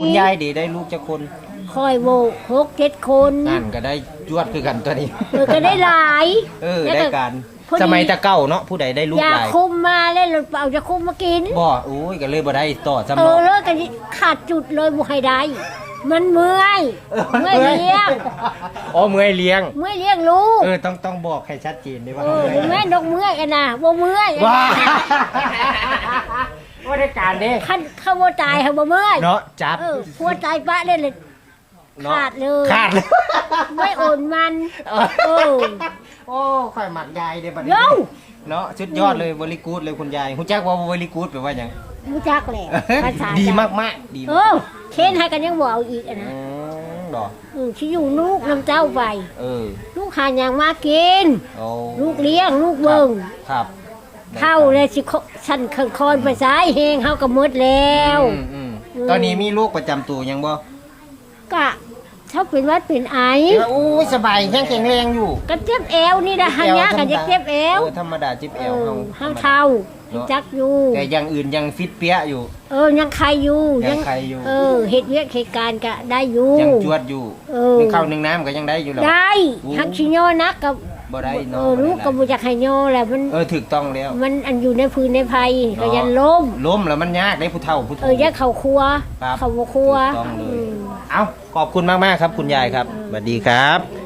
คุณยายดีได้ลูกจะคนคอยโวหกเจ็ดคนนั่นก็ได้จวดคือกันตัวนี้ เออก็ได้หลาย เออแล้วได้การพอดี สมัยตะเก้าเนาะผู้ใดได้ลูกยาหลายคุมมาแล้วเราเอายาคุมมากิน บ่โอ้ยก็เลยบ่ได้ต่อจำเอเนาะ อเลิกกันขาดจุดเลยบุให้ได้มันเมื่อยเมื่อย เลี้ยงอ๋อเมื่อยเลี้ยง เมื่อยเลี้ยงลูกเออต้องต้องบอกให้ชัดเจนด้วยว่าเออเมื่อยแม่นกเมื่อยกันนะบ่เมื่อยว้า ว่าได้การเด้ขั้นเข้าว่าตายเขาบ่เมื่อยเนาะจับเออพัวตายปะได้เลยเนาะขาดเลยขาดเลยไม่โอนมันเออเออโอ้ข่อยหมักยายเด้บัดเย้า เนาะสุดยอดเลยบริกูดเลยคุณยายคุณแจ็คว่าบริกูดแปลว่าหยังรู้จักแหละภาษาดีจ้ะมากมากๆดีเอมากอเช่นให้กันยังบ่เอาอีกอะอืนะมดอกเออที่อยู่ลูกน้ำเจ้าไปเออลูกหาอย่างมากิน โอ้ลูกเลี้ยงลูกเบิ่งครับ เข้าเลยสิขฉันคันคอนไปซ้ายเฮงเฮาก็หมดแล้ว อืมอืมอืม ตอนนี้มีโรคประจำตัวยังบ่กะถ้าเป็นหวัดเป็นไอโอ้ยสบายแข็งแข็งแรงอยู่ก็เจ็บเอวนี่นะหันยากันจะเจ็บเอวเออธรรมดาเจ็บเอเอวอเฮาห้างเท้าจักอยู่ แต่อย่างอื่นยังฟิตเปี้ยอยู่ เออยังใครอยู่ยังใครอยู่ เออเหตุเวียกเหตุการณ์ก็ได้อยู่ ยังจวดอยู่เออนึ่งข้าวนึ่งน้ำก็ยังได้อยู่หรอก ได้โอ้ทักชิโยนักกับ บ่ได้เอเนาะอลูกกับบุจักไฮโยแหละมันเออถูกต้องแล้ว มันอันอยู่ในพื้นในภัยก็ยันล้ม ล้มแล้วมันยากได้ผู้เฒ่าผู้เออแยกเขาครัว ครับเขาบ่ครัวถูกต้องเลย อืม เอาขอบคุณมาก ๆ ครับ คุณยายครับสวัสดีครับ